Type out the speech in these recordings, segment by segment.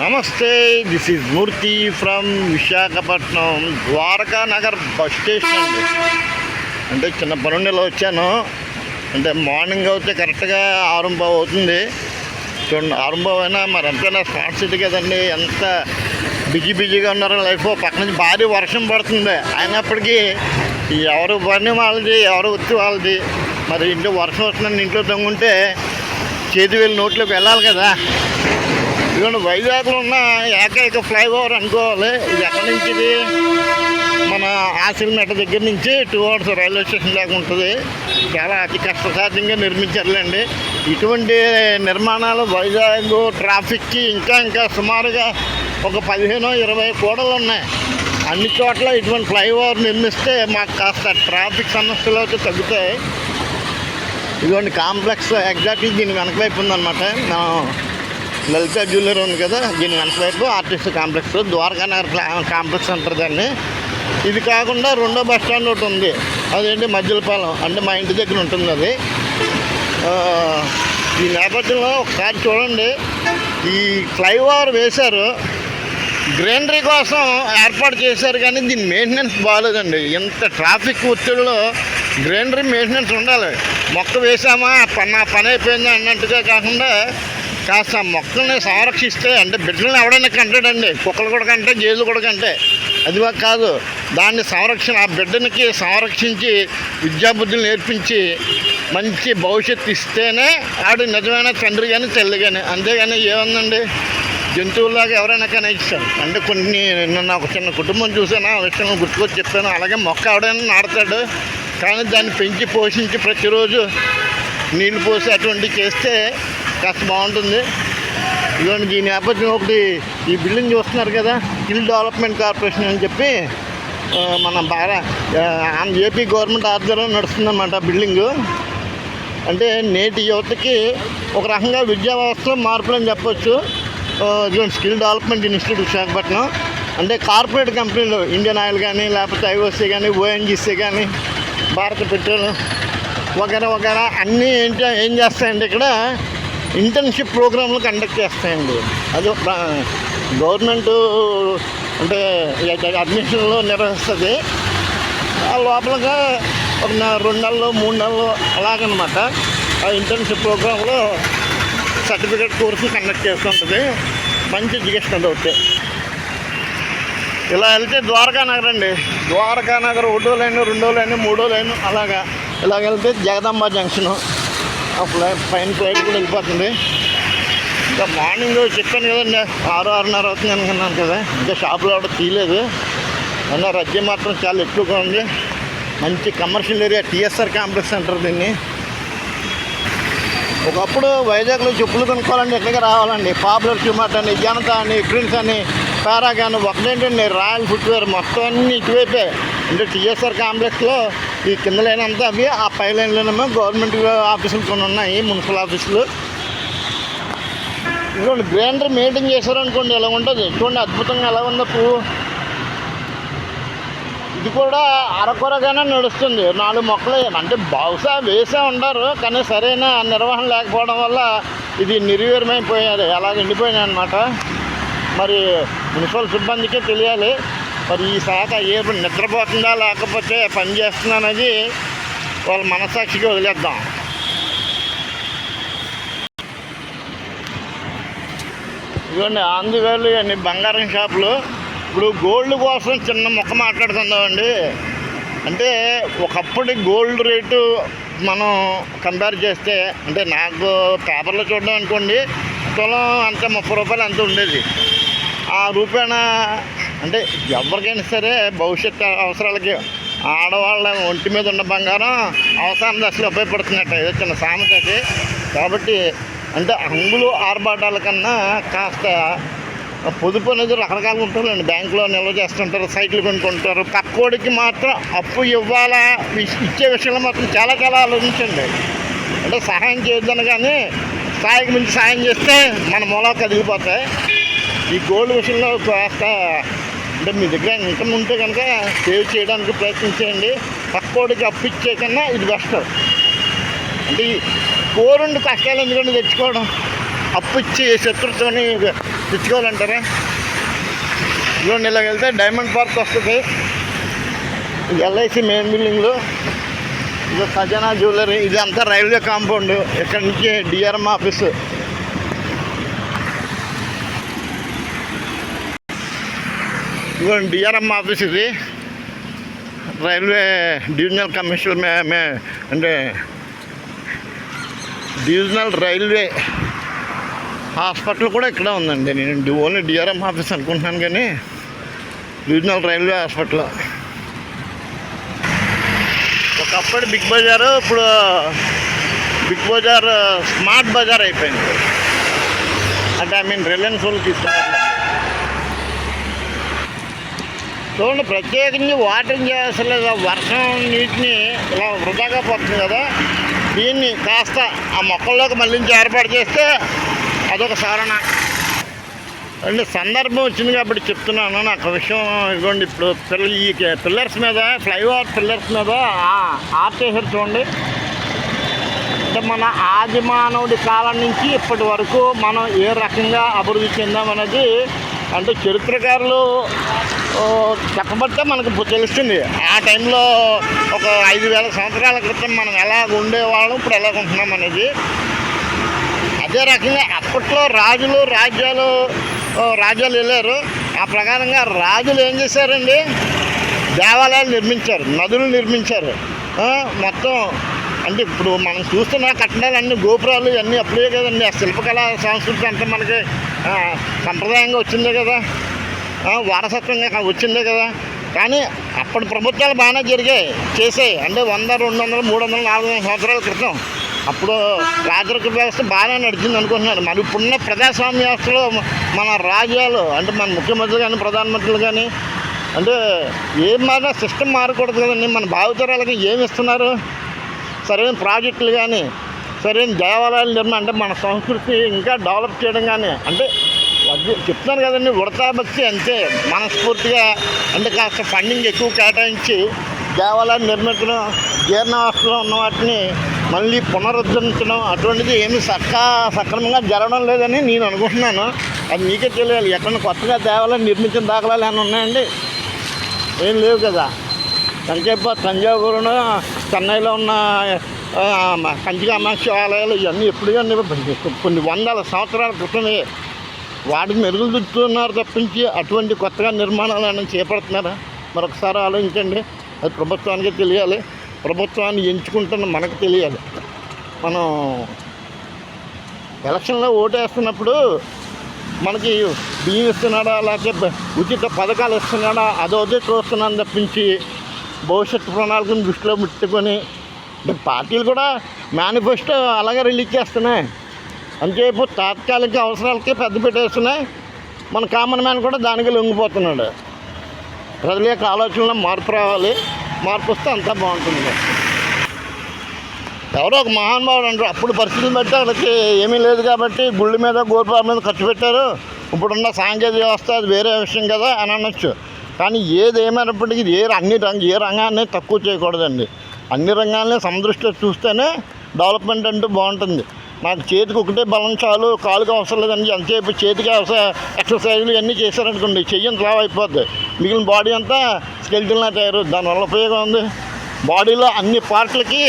నమస్తే this is Murthy from Visakhapatnam Dwaraka Nagar bus station అండి అంటే చిన్న పనుండిలో వచ్చాను. అంటే మార్నింగ్ అయితే కరెక్ట్గా ఆరంభం అవుతుంది. చూడండి ఆరంభం అయినా మరి ఎంతైనా స్మార్ట్ సిటీ కదండి. ఎంత బిజీ బిజీగా ఉన్నారో లైఫ్ పక్క నుంచి భారీ వర్షం పడుతుంది. అయినప్పటికీ ఎవరు పని వాళ్ళది ఎవరు వృత్తి వాళ్ళది. మరి ఇంట్లో వర్షం వస్తుందని ఇంట్లో తొంగుంటే చేతి వెళ్ళి నోట్లోకి వెళ్ళాలి కదా. ఇదిగోండి వైజాగ్లో ఉన్న ఏకైక ఫ్లైఓవర్ అనుకోవాలి. ఇది ఎక్కడి నుంచి ఇది మన ఆసిల్మెట దగ్గర నుంచి టూ అవర్స్ రైల్వే స్టేషన్ దాకా ఉంటుంది. చాలా అతి కష్టసాధ్యంగా నిర్మించారులేండి. ఇటువంటి నిర్మాణాలు వైజాగ్ ట్రాఫిక్కి ఇంకా ఇంకా సుమారుగా ఒక పదిహేను ఇరవై కూడలు ఉన్నాయి. అన్ని చోట్ల ఇటువంటి ఫ్లైఓవర్ నిర్మిస్తే మాకు కాస్త ట్రాఫిక్ సమస్యలు అయితే తగ్గుతాయి. ఇటువంటి కాంప్లెక్స్ ఎగ్జాక్ట్లీ దీని వెనకవైపు ఉందన్నమాట. లలిత జ్యువెలరీ ఉంది కదా దీని వెనక వైపు ఆర్టిస్ట్ కాంప్లెక్స్ ద్వారకానగర్ క్లా- కాంప్లెక్స్ అంటారు దాన్ని. ఇది కాకుండా రెండో బస్ స్టాండ్ ఒకటి ఉంది. అదేంటి మధ్యలపాలెం అంటే మా ఇంటి దగ్గర ఉంటుంది అది. ఈ నేపథ్యంలో ఒకసారి చూడండి. ఈ ఫ్లైఓవర్ వేశారు. గ్రీనరీ కోసం ఏర్పాటు చేశారు కానీ దీని మెయింటెనెన్స్ బాగాలేదండి ఎంత ట్రాఫిక్ ఒత్తిడిలో గ్రీనరీ మెయింటెనెన్స్ ఉండాలి. మొక్క వేసామా పని పని అయిపోయిందా అన్నట్టుగా కాకుండా కాస్త మొక్కల్ని సంరక్షిస్తే అంటే బిడ్డలను ఎవడైనా కంటాడండి. కుక్కలు కూడా కంటే జైలు కూడా కంటే. అది కాదు. దాన్ని సంరక్షణ ఆ బిడ్డనికి సంరక్షించి విద్యాబుద్ధులు నేర్పించి మంచి భవిష్యత్తు ఇస్తేనే ఆడు నిజమైన తండ్రి కానీ తల్లి కానీ అంతేగాని ఏముందండి? జంతువులాగా ఎవరైనా కానీ ఇచ్చారు అంటే కొన్ని నిన్న ఒక చిన్న కుటుంబం చూసాను ఆ విషయం గుర్తుకొచ్చి చెప్పాను. అలాగే మొక్క ఎవడైనా నాడతాడు కానీ దాన్ని పెంచి పోషించి ప్రతిరోజు నీళ్ళు పోసి అటువంటివి చేస్తే కాస్త బాగుంటుంది. ఇదిగోండి దీని నేపథ్యం ఒకటి ఈ బిల్డింగ్ చూస్తున్నారు కదా స్కిల్ డెవలప్మెంట్ కార్పొరేషన్ అని చెప్పి మన బాగా ఏపీ గవర్నమెంట్ ఆధ్వర్యంలో నడుస్తుందన్నమాట బిల్డింగు. అంటే నేటి యువతకి ఒక రకంగా విద్యా వ్యవస్థలో మార్పులు అని చెప్పొచ్చు. ఇదిగోండి స్కిల్ డెవలప్మెంట్ ఇన్స్టిట్యూట్ విశాఖపట్నం. అంటే కార్పొరేట్ కంపెనీలు ఇండియన్ ఆయిల్ కానీ లేకపోతే ఐఓసీ కానీ ఓఎన్జీసీ కానీ భారత పెట్రోల్ వగేరా వగేరా అన్నీ ఏంటి ఏం చేస్తాయంటే ఇక్కడ ఇంటర్న్షిప్ ప్రోగ్రాంలు కండక్ట్ చేస్తాయండి. అది గవర్నమెంట్ అంటే అడ్మిషన్లో నిర్వహిస్తుంది. ఆ లోపలగా ఒక రెండు నెలలు మూడు నెలలు అలాగనమాట ఆ ఇంటర్న్షిప్ ప్రోగ్రాంలో సర్టిఫికేట్ కోర్సు కండక్ట్ చేస్తుంటుంది మంచి ఎడ్యుకేషన్ అవుతాయి ఇలా వెళ్తే ద్వారకా నగర్ అండి. ద్వారకా నగర్ ఒకటో లైన్ రెండో లైన్ మూడో లైన్ అలాగా. ఇలాగ వెళ్తే జగదాంబ జంక్షను. ఆ ఫ్లై పైన ఫ్లైట్ కూడా వెళ్ళిపోతుంది. ఇంకా మార్నింగ్ చెప్పాను కదండి ఆరు ఆరున్నర అవుతుంది అనుకున్నాను కదా. ఇంకా షాపులో కూడా తీయలేదు. అన్న రద్దీ మాత్రం చాలా ఎక్కువగా ఉంది. మంచి కమర్షియల్ ఏరియా టీఎస్ఆర్ కాంప్లెక్స్ అంటారు దీన్ని. ఒకప్పుడు వైజాగ్లో చెప్పులు కొనుక్కోవాలంటే ఎక్కడికి రావాలండి? పాపులర్ క్యూమార్ట్ అని జనతా అని ప్రిన్స్ అని పారాగాన్ ఒకటేంటండి రాయల్ ఫుట్వేర్ మొత్తం అన్ని ఇటువైపే. అంటే టీఎస్ఆర్ కాంప్లెక్స్లో ఈ కింద లైన్ అంతా అవి ఆ పై లైన్లోనేమో గవర్నమెంట్ ఆఫీసులు కొన్ని ఉన్నాయి మున్సిపల్ ఆఫీసులు ఇదిగోండి గ్రైండర్ మెయింటైన్ చేశారనుకోండి ఎలా ఉంటుంది? చూడండి అద్భుతంగా ఎలా ఉందో పువ్వు ఇది కూడా అరకొరగానే నడుస్తుంది. నాలుగు మొక్కలు అంటే బహుశా వేసే ఉంటారు కానీ సరైన నిర్వహణ లేకపోవడం వల్ల ఇది నిర్వీర్యమైపోయారు. ఎలా ఎండిపోయినాయి అనమాట మరి మున్సిపల్ సిబ్బందికే తెలియాలి. మరి ఈ శాఖ ఏ నిద్రపోతుందా లేకపోతే పని చేస్తుందా అనేది వాళ్ళ మనసాక్షికి వదిలేద్దాం. ఇదిగోండి ఆంధ్రవేలు ఇవన్నీ బంగారం షాపులు. ఇప్పుడు గోల్డ్ కోసం చిన్న మొక్క మాట్లాడుతుందామండి అంటే ఒకప్పటి గోల్డ్ రేటు మనం కంపేర్ చేస్తే అంటే నాకు పేపర్లో చూడడం అనుకోండి తులం అంత ముప్పై రూపాయలు అంత ఉండేది. ఆ రూపాయన అంటే ఎవరికైనా సరే భవిష్యత్తు అవసరాలకి ఆడవాళ్ళ ఒంటి మీద ఉన్న బంగారం అవసరం దశలో ఉపయోగపడుతున్నట్టు ఏదో చిన్న సామెత అది. కాబట్టి అంటే అంగులు ఆర్భాటాల కన్నా కాస్త పొదుపు అనేది రకరకాలుగా ఉంటుందండి. బ్యాంకులో నిల్వ చేస్తుంటారు సైకిల్ కొనుక్కుంటారు. పక్కోడికి మాత్రం అప్పు ఇవ్వాలా ఇచ్చే విషయంలో మాత్రం చాలా చాలా ఆలోచించండి. అంటే సహాయం చేయొద్దని కానీ స్థాయికి మించి సాయం చేస్తే మన మూలాలు కదిలిపోతాయి. ఈ గోల్డ్ విషయంలో కాస్త అంటే మీ దగ్గర ఇన్కమ్ ఉంటే కనుక సేవ్ చేయడానికి ప్రయత్నించేయండి పక్కోడికి అప్పిచ్చే కన్నా ఇది బెస్ట్ అంటే కోరుండి కష్టాలు ఎందుకంటే తెచ్చుకోవడం? అప్పిచ్చి శత్రుతోని తెచ్చుకోవాలంటారా? ఇదిగోండి ఇలాగ వెళ్తే డైమండ్ పార్క్ వస్తుంది. ఎల్ఐసి మెయిన్ బిల్డింగ్లో ఇది ఖజానా జ్యువెలరీ ఇది అంతా రైల్వే కాంపౌండ్ ఇక్కడ నుంచి డిఆర్ఎం ఆఫీసు ఇదిగోండి డిఆర్ఎం ఆఫీస్ ఇది. రైల్వే డివిజనల్ కమిషనర్ మే మే అంటే డివిజనల్ రైల్వే హాస్పిటల్ కూడా ఇక్కడ ఉందండి. నేను ఓన్లీ డిఆర్ఎం ఆఫీస్ అనుకుంటున్నాను కానీ రీజనల్ రైల్వే హాస్పిటల్. ఒకప్పుడు బిగ్ బజార్ ఇప్పుడు బిగ్ బజార్ స్మార్ట్ బజార్ అయిపోయింది. అంటే ఐ మీన్ రిలయన్స్ వాళ్ళు తీసుకున్నారు చూడండి ప్రత్యేకించి వాటరింగ్ చేయాల్సిన వర్షం నీటిని ఇలా వృధాగా పోతుంది కదా. దీన్ని కాస్త ఆ మొక్కల్లోకి మళ్ళించి ఏర్పాటు చేస్తే అదొక సారణ. అంటే సందర్భం వచ్చింది కాబట్టి చెప్తున్నాను నాకు విషయం ఇదిగోండి ఇప్పుడు పిల్ల ఈ పిల్లర్స్ మీద ఫ్లైఓవర్ పిల్లర్స్ మీద ఆర్ట్ చూడండి. అంటే మన ఆదిమానవుడి కాలం నుంచి ఇప్పటి వరకు మనం ఏ రకంగా అభివృద్ధి చెందామనేది అంటే చరిత్రకారులు చెప్పబట్టే మనకు తెలుస్తుంది. ఆ టైంలో ఒక ఐదు వేల సంవత్సరాల క్రితం మనం ఎలా ఉండేవాళ్ళం ఇప్పుడు ఎలా ఉంటున్నాం అనేది. అదే రకంగా అప్పట్లో రాజులు రాజ్యాలు రాజ్యాలు వెళ్ళారు. ఆ ప్రకారంగా రాజులు ఏం చేశారండి? దేవాలయాలు నిర్మించారు నదులు నిర్మించారు. మొత్తం అంటే ఇప్పుడు మనం చూస్తున్న కట్టడాలు అన్ని గోపురాలు ఇవన్నీ అప్పుడే కదండి. ఆ శిల్పకళ సంస్కృతి అంతా మనకి సంప్రదాయంగా వచ్చిందే కదా. వారసత్వంగా వచ్చిందే కదా. కానీ అప్పటి ప్రభుత్వాలు బాగానే జరిగాయి చేసాయి అంటే వంద రెండు వందలు మూడు వందలు నాలుగు వందల సంవత్సరాల క్రితం. అప్పుడు రాజరిక వ్యవస్థ బాగానే నడిచింది అనుకుంటున్నాను మరి ఇప్పుడున్న ప్రజాస్వామ్య వ్యవస్థలో మన రాజ్యాలు అంటే మన ముఖ్యమంత్రులు కానీ ప్రధానమంత్రులు కానీ అంటే ఏం మారినా సిస్టమ్ మారకూడదు కదండి. మన భావితరాలకి ఏమి ఇస్తున్నారు? సరైన ప్రాజెక్టులు కానీ సరైన దేవాలయాలు నిర్మాణం అంటే మన సంస్కృతి ఇంకా డెవలప్ చేయడం కానీ అంటే అది చెప్తున్నాను కదండి ఉడతా భక్తి అంతే. మనస్ఫూర్తిగా అంటే కాస్త ఫండింగ్ ఎక్కువ కేటాయించి దేవాలయం నిర్మించడం జీర్ణావస్థలో ఉన్న వాటిని మళ్ళీ పునరుద్ధరించడం అటువంటిది ఏమి సక్కా సక్రమంగా జరగడం లేదని నేను అనుకుంటున్నాను. అది మీకే తెలియాలి. ఎక్కడ కొత్తగా దేవాలయం నిర్మించిన దాఖలాలు ఏమైనా ఉన్నాయండి? ఏం లేవు కదా. సంకేప తంజావూరును చెన్నైలో ఉన్న కంచిగా కంచి ఆలయాలు ఇవన్నీ ఎప్పుడు కొన్ని వందల సంవత్సరాల క్రితమే వాటికి మెరుగులు దిద్దుతున్నారు తప్పించి అటువంటి కొత్తగా నిర్మాణాలు ఏమైనా చేపడుతున్నారా? మరొకసారి ఆలోచించండి. అది ప్రభుత్వానికే తెలియాలి. ప్రభుత్వాన్ని ఎంచుకుంటున్న మనకు తెలియాలి. మనం ఎలక్షన్లో ఓటేస్తున్నప్పుడు మనకి బియ్యం ఇస్తున్నాడా లేకపోతే ఉచిత పథకాలు ఇస్తున్నాడా అదొదే చూస్తున్నాను తప్పించి భవిష్యత్తు ప్రణాళికను దృష్టిలో పెట్టుకొని పార్టీలు కూడా మేనిఫెస్టో అలాగే రిలీజ్ చేస్తున్నాయి. అంతేపు తాత్కాలిక అవసరాలకే పెద్ద పెట్టేస్తున్నాయి. మన కామన్ మ్యాన్ కూడా దానికి లొంగిపోతున్నాడు. ప్రజల యొక్క ఆలోచనలో మార్పు రావాలి. మార్పు వస్తే అంతా బాగుంటుంది. ఎవరో ఒక మహానుభావుడు అంటారు అప్పుడు పరిస్థితులు బట్టి వాళ్ళకి ఏమీ లేదు కాబట్టి గుళ్ళ మీద గోల్పాల మీద ఖర్చు పెట్టారు. ఇప్పుడున్న సాంకేతిక వ్యవస్థ అది వేరే విషయం కదా అని అనొచ్చు. కానీ ఏది ఏమైనప్పటికీ ఏ అన్ని రంగ ఏ రంగాన్ని తక్కువ చేయకూడదండి. అన్ని రంగాల్ని సమదృష్టిలో చూస్తేనే డెవలప్మెంట్ అంటూ బాగుంటుంది. నాకు చేతికి ఒకటే బలం చాలు కాలుకి అవసరం లేదండి ఎంతసేపు చేతికి అవసరం ఎక్సర్సైజ్లు ఇవన్నీ చేశారనుకోండి చెయ్యి స్లావ్ లావు అయిపోద్ది. మిగిలిన బాడీ అంతా స్కెల్టిల్లా తయారు దానివల్ల ఉపయోగం ఉంది. బాడీలో అన్ని పార్ట్లకి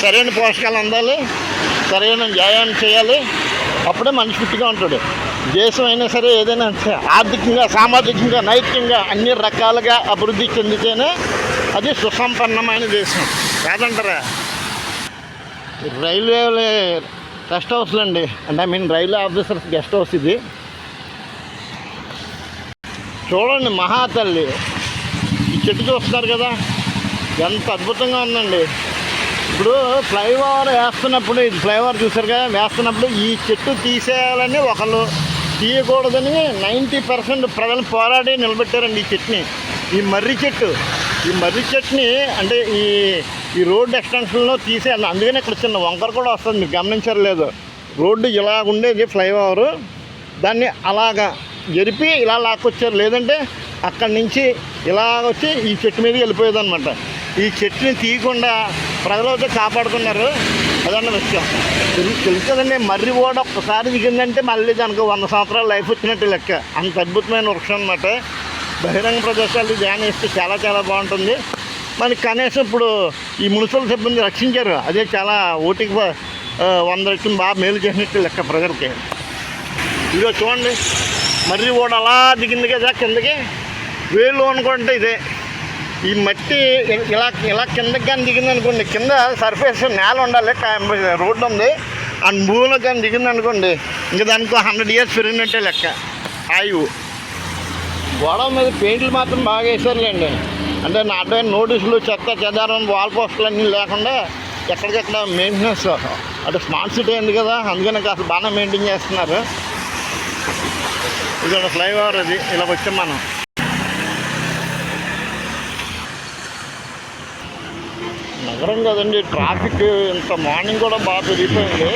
సరైన పోషకాలు అందాలి సరైన వ్యాయామం చేయాలి. అప్పుడే మనిషి ఫిట్గా ఉంటాడు. దేశం అయినా సరే ఏదైనా ఆర్థికంగా సామాజికంగా నైతికంగా అన్ని రకాలుగా అభివృద్ధి చెందితేనే అది సుసంపన్నమైన దేశం. కాదంటారా? రైల్వే గెస్ట్ హౌస్లు అండి. అంటే I mean railway officers guest house ఇది. చూడండి మహాతల్లి. ఈ చెట్టు చూస్తున్నారు కదా? ఎంత అద్భుతంగా ఉందండి. ఇప్పుడు ఫ్లైఓవర్ వేస్తున్నప్పుడు ఇది ఫ్లైఓవర్ చూసారు కదా? వేస్తున్నప్పుడు ఈ చెట్టు తీసేయాలని ఒకళ్ళు తీయకూడదని నైంటీ పర్సెంట్ ప్రజలు పోరాడి నిలబెట్టారండి ఈ చెట్టుని. ఈ మర్రి చెట్టు. ఈ మర్రి చెట్టుని అంటే ఈ ఈ రోడ్డు ఎక్స్టెన్షన్లో తీసేయాలి అందుకని ఇక్కడ చిన్న వంకర కూడా వస్తుంది మీరు గమనించారు లేదు. రోడ్డు ఇలా ఉండేది ఫ్లైఓవర్. దాన్ని అలాగా జరిపి ఇలా లాక్కొచ్చారు. లేదంటే అక్కడి నుంచి ఇలా వచ్చి ఈ చెట్టు మీద వెళ్ళిపోయేది అనమాట ఈ చెట్టుని తీయకుండా ప్రజలు అయితే కాపాడుకున్నారు. అదన్న విషయం. తెలుసు తెలుసు కదండి మర్రి ఓడ ఒక్కసారి దిగిందంటే మళ్ళీ దానికి వంద సంవత్సరాలు లైఫ్ వచ్చినట్టు లెక్క. అంత అద్భుతమైన వృక్షం అనమాట బహిరంగ ప్రదేశాలు ధ్యానం ఇస్తే చాలా చాలా బాగుంటుంది. మనకి కనీసం ఇప్పుడు ఈ మున్సిపల్ సిబ్బంది రక్షించారు. అదే చాలా ఓటికి వంద వ్యక్తులు బాగా మేలు చేసినట్టు లెక్క ప్రజలకి. ఇదిగో చూడండి. మర్రి ఓడ అలా దిగింది కదా కిందకి. వేలు అనుకుంటే ఇదే. ఈ మట్టి ఇలా ఇలా కిందకి కానీ దిగింది అనుకోండి కింద సర్ఫేస్ నేల ఉండాలి రోడ్డు ఉంది. అండ్ భూమిలో కానీ దిగింది అనుకోండి ఇంకా దానికి హండ్రెడ్ ఇయర్స్ పెరిగినట్టే లెక్క. ఆయువు గోడ మీద పెయింట్లు మాత్రం బాగా వేసారులేండి అంటే నా అడ్డమైన నోటీసులు చెత్త చెదారం వాల్ పోస్టులు అన్నీ లేకుండా ఎక్కడికెక్కడ మెయింటెనెన్స్ అంటే స్మార్ట్ సిటీ అయింది కదా అందుకని కాస్త బాగానే మెయింటైన్ చేస్తున్నారు. ఇది ఫ్లైఓవర్ అది ఇలా వచ్చాం మనం. నగరం కదండి ట్రాఫిక్ ఇంత మార్నింగ్ కూడా బాగా పెరిగిపోయింది.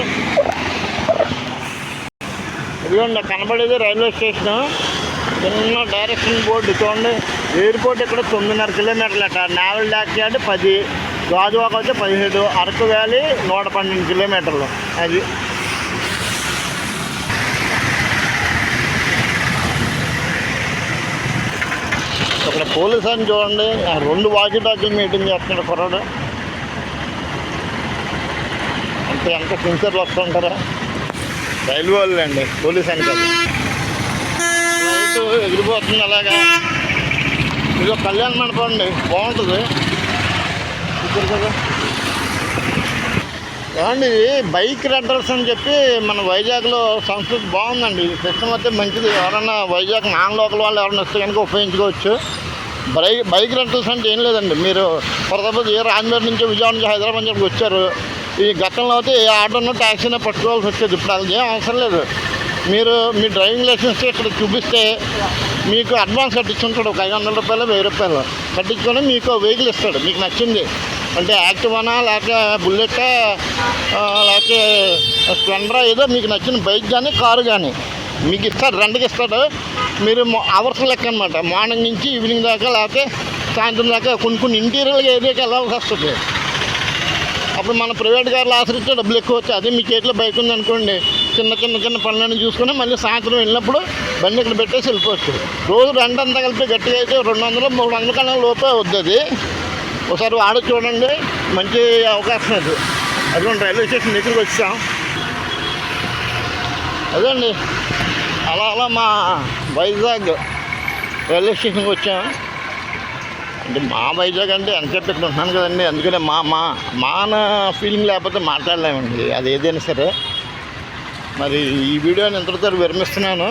ఇదిగోండి కనబడేది రైల్వే స్టేషన్. చిన్న డైరెక్షన్ బోర్డు చూడండి. ఎయిర్పోర్ట్ ఇక్కడ తొమ్మిదిన్నర కిలోమీటర్లు అట. నావల్ డాక్ యార్డ్ పది గాజువాక వచ్చి పదిహేడు అరకు వ్యాలీ నూట పన్నెండు కిలోమీటర్లు. అది. ఇక్కడ పోలీస్ అని చూడండి. రెండు వాకి టాకీలు మీటింగ్ చేస్తున్నాడు కుర్రాడు. అంటే ఎంత సిన్సియర్లు వస్తుంటారా? రైల్వే వాళ్ళు అండి పోలీస్ అని కాదు లైట్ ఎగిరిపోతుంది అలాగా. ఇది ఒక కళ్యాణ మండపం అండి. బాగుంటుంది. చూసారు కదా. ఏమండి బైక్ రెడ్రస్ అని చెప్పి మన వైజాగ్లో సంస్కృతి బాగుందండి. సిస్టమ్ అయితే మంచిది. ఎవరన్నా వైజాగ్ నాన్ లోకల్ వాళ్ళు ఎవరైనా వస్తే కనుక ఉపయోగించుకోవచ్చు. బైక్ బైక్ రెంటల్స్ అంటే ఏం లేదండి. మీరు పరదపతి ఏ రాజమండ్రి నుంచి విజయవాడ నుంచి హైదరాబాద్ నుంచి వచ్చారు. ఈ గతంలో అయితే ఏ ఆటోనో ట్యాక్సీనో పట్టుకోవాల్సి వచ్చేది. ఇప్పుడు అది ఏం అవసరం లేదు. మీరు మీ డ్రైవింగ్ లైసెన్స్ ఇక్కడ చూపిస్తే మీకు అడ్వాన్స్ కట్టించుంటాడు. ఒక ఐదు వందల రూపాయలు వెయ్యి రూపాయలు కట్టించుకొని మీకు వెహికల్ ఇస్తాడు. మీకు నచ్చింది. అంటే యాక్టివానా లేక బుల్లెట్ లేకపోతే స్ప్లెండరా ఏదో మీకు నచ్చిన బైక్ కానీ కారు కానీ మీకు ఇస్తాడు. రెండుకి ఇస్తాడు. మీరు అవర్స్ లెక్క అనమాట మార్నింగ్ నుంచి ఈవినింగ్ దాకా లేకపోతే సాయంత్రం దాకా కొన్ని కొన్ని ఇంటీరియర్ ఏరియాకి వెళ్ళాల్సి వస్తుంది. అప్పుడు మన ప్రైవేట్ కార్లు ఆశ్రయించే డబ్బులు ఎక్కువ వచ్చాయి. అదే మీ చేతిలో బైక్ ఉందనుకోండి. చిన్న చిన్న చిన్న పనులన్నీ చూసుకుని మళ్ళీ సాయంత్రం వెళ్ళినప్పుడు బండి ఇక్కడ పెట్టేసి వెళ్ళిపోవచ్చు. రోజు రెండంతా కలిపి గట్టిగా అయితే రెండు వందలు మూడు వందల కన్నా లోపే వద్దు అది. ఒకసారి వాడు చూడండి మంచి అవకాశం అది. అటువంటి రైల్వే స్టేషన్ దగ్గరికి వచ్చాం. అదండి. అలా అలా మా వైజాగ్ రైల్వే స్టేషన్కి వచ్చాం. అంటే మా వైజాగ్ అంటే ఎంత చెప్పి ఉంటున్నాను కదండి అందుకనే మా మా మా ఫీలింగ్ లేకపోతే మాట్లాడలేమండి. అది ఏదైనా సరే. మరి ఈ వీడియోని ఎంతటితో విరమిస్తున్నాను.